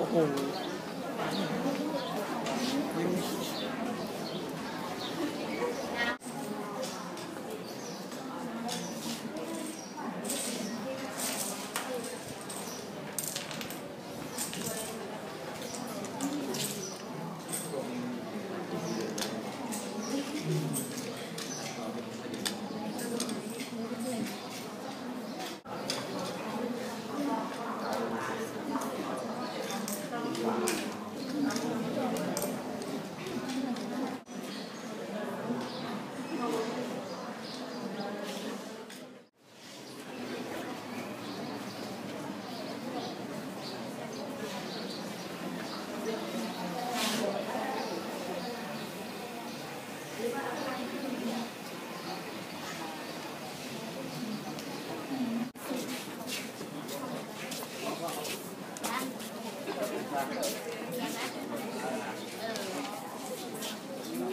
โอ้โห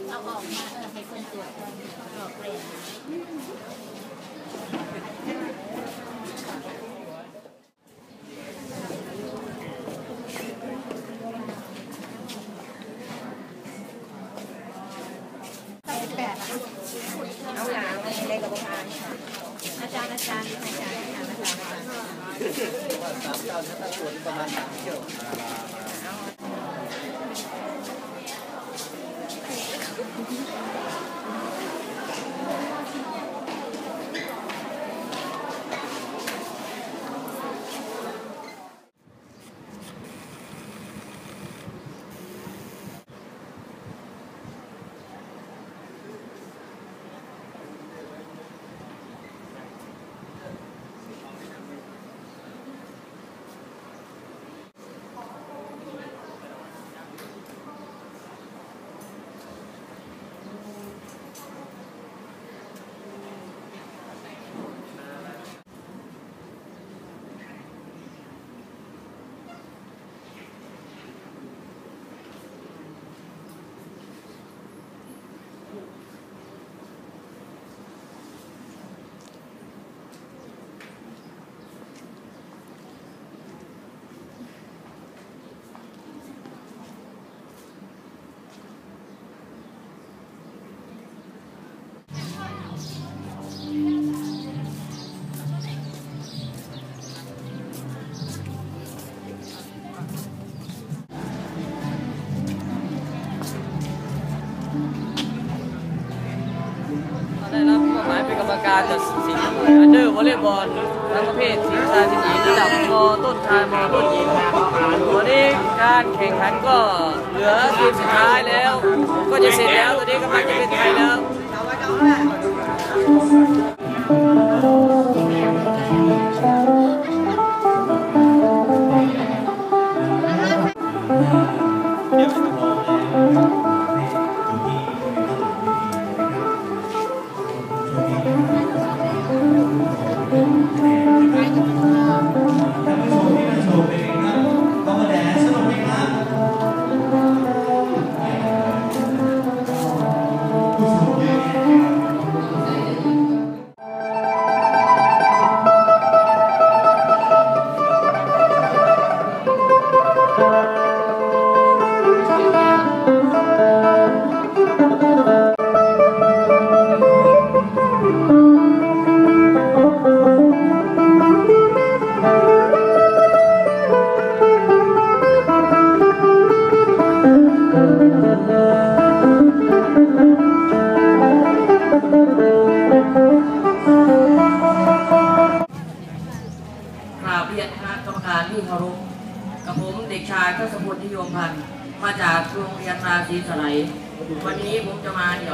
เอาออกมาเออให้คนตรวจก่อนออกเลยเอาหลานอะไรกับประธาอาจารย์อาจารย์อาจารย์อาจารย์อาจารย์อาจารย์สามเก้าถ้าตรวจประมาณสามเที่ยว วอลเลย์บอลทั้งประเภททีมชายทีมหญิงระดับมต้นชายมต้นหญิงวันนี้การแข่งขันก็เหลือทีมสุดท้ายแล้ว ก็จะเสร็จแล้วตอนนี้กำลังจะเป็นไทยแล้ว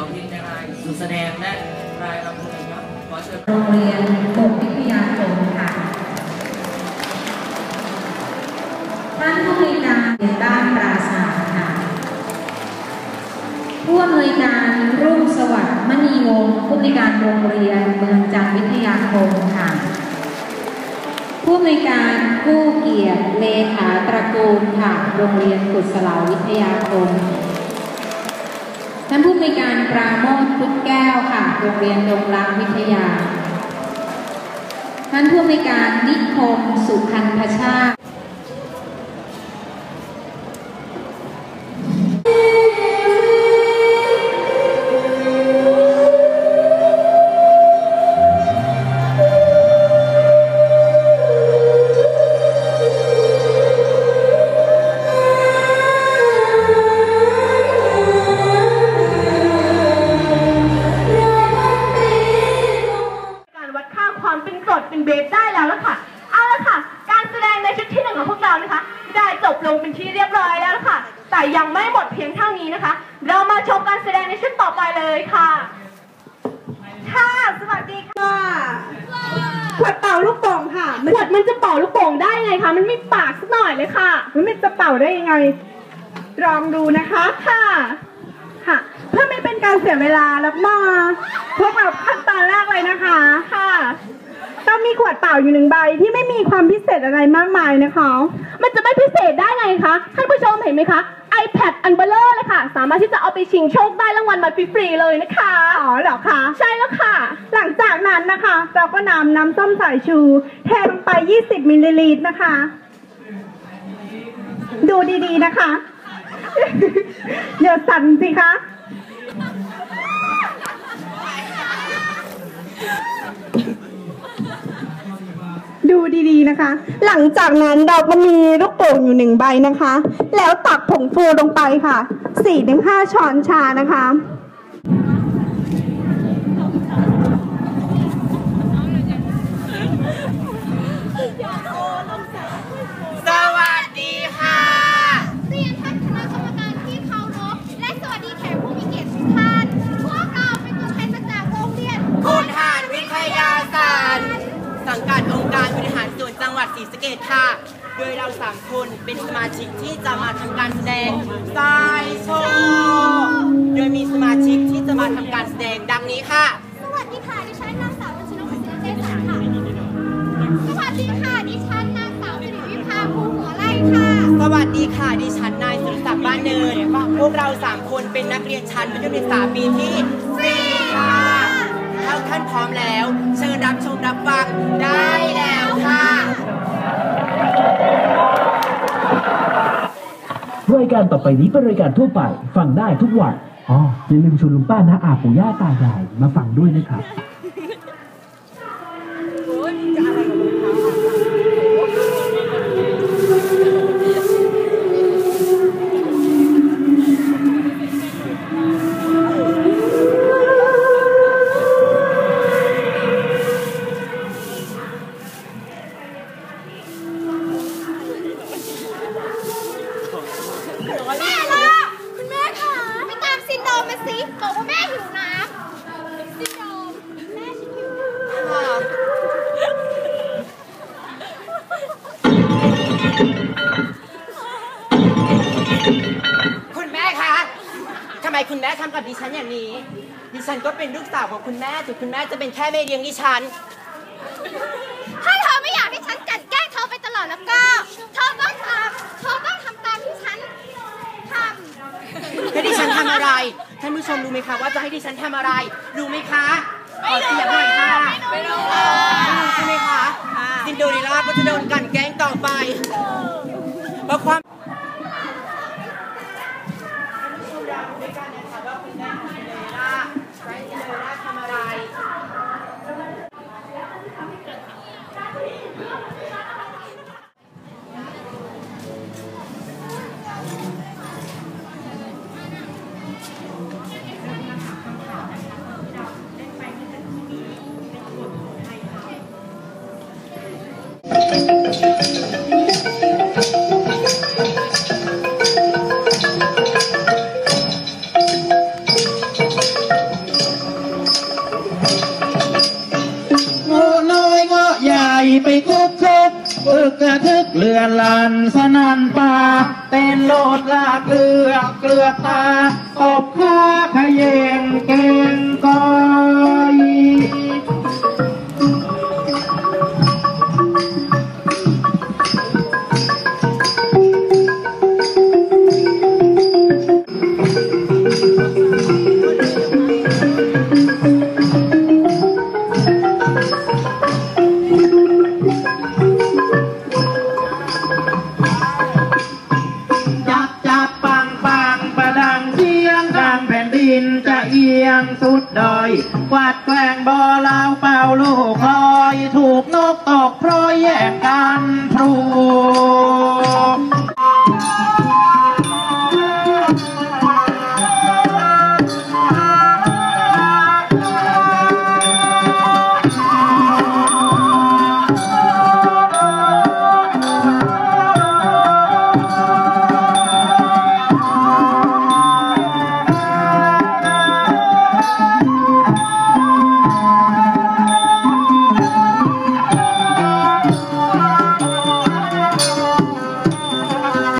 จะมาเดี่ยวพิมพ์ในรายสุดแสดงและรายรำเพลงครับขอเชิญโรงเรียนกวิทยาคมค่ะท่านผู้อำนวยการเรียนบ้านปราสาทค่ะผู้อำนวยการรุ่งสวัสดิ์มณีวงศ์ผู้อำนวยการโรงเรียนเมืองจันทร์วิทยาคมค่ะผู้อำนวยการผู้เกียรติเลขาตระกูลค่ะ โรงเรียนกุศลาวิทยาคม ท่านผู้มีการปราโมทพุทธแก้วค่ะ โรงเรียนดงรางวิทยา ท่านผู้มีการนิคมสุขันธชาติ ขวดมันจะเป่าลูกโป่งได้ไงคะ มันไม่ปากสักหน่อยเลยค่ะ มันไม่จะเป่าได้ยังไง ลองดูนะคะค่ะ ค่ะ เพื่อไม่เป็นการเสียเวลาแล้วมาพบกับขั้นตอนแรกเลยนะคะ ค่ะ ต้องมีขวดเปล่าอยู่หนึ่งใบที่ไม่มีความพิเศษอะไรมากมายนะคะ มันจะไม่พิเศษได้ไงคะท่านผู้ชมเห็นไหมคะ iPad อันเบลเลอร์เลยค่ะ สามารถที่จะเอาไปชิงโชคได้รางวัลมาฟรีๆเลยนะคะ อ๋อเหรอคะ ใช่แล้วค่ะ หลังจากนั้นนะคะ เราก็นำน้ำส้มสายชู เทลงไป 20 มิลลิลิตรนะคะ ดูดีๆนะคะอย่าสั่นสิคะ ดีๆนะคะ หลังจากนั้นเราก็มีลูกโป่งอยู่หนึ่งใบนะคะ แล้วตักผงฟูลงไปค่ะสี่ถึงห้าช้อนชานะคะ สวัสดีค่ะ เรียนท่านคณะกรรมการที่เคารพและสวัสดีแขกผู้มีเกียรติทุกท่าน พวกเราเป็นตัวแทนมาจากโรงเรียน คุณหารวิทยาศาสตร์ สังกัดองค์การบริหารส่วนจังหวัด ศรีสะเกษค่ะ โดยเราสามคนเป็นสมาชิกที่จะมาทำการแสดงสายโชว์โดยมีสมาชิกที่จะมาทำการแสดงดังนี้ค่ะ สวัสดีค่ะ ดิฉันนางสาววัชรพลศิลป์เจสันค่ะ สวัสดีค่ะ ดิฉันนางสาวสิริวิภาภูหัวไร่ค่ะ สวัสดีค่ะดิฉันนายสุรศักดิ์บ้านเนินพวกเราสามคนเป็นนักเรียนชั้นมัธยมศึกษาปีที่ รายการต่อไปนี้เป็นรายการทั่วไป ฟังได้ทุกวัน อ๋ออย่าลืมชวนลุงป้านะอาปู่ย่าตายายมาฟังด้วยนะครับ ซินโดมมาสิบอกว่าแม่หิวน้ำซินโดมแม่ฉันหิวคุณแม่คะทำไมคุณแม่ทำกับดิฉันอย่างนี้ ดิฉันก็เป็นลูกสาวของคุณแม่ถึงคุณแม่จะเป็นแค่แม่เลี้ยงดิฉัน ถ้าเธอไม่อยากให้ฉันจัดแกล้งเธอไปตลอดแล้วก็ เธอต้องทำเธอต้องทำตามที่ฉันทำ ให้ดิฉันทำอะไร ท่านผู้ชมรู้ไหมคะว่าจะให้ดิฉันทำอะไร รู้ไหมคะขอเสียงหน่อยค่ะไม่รู้ไม่รู้ใช่ไหมคะซินโดเรลล่าก็จะโดนกลันแกล้งต่อไปเพราะความ ไปคุกคุกอึกกระทึกเลือนลันสนันป่าเต้นโลดลากเกลือเกลือตาตบข้าขยงเก่งกองะเอียงสุดดอยกวาดแกล้งบ่อลาวเป่าลูกลอย ถูกนกตกเพราะแย่งกันพรู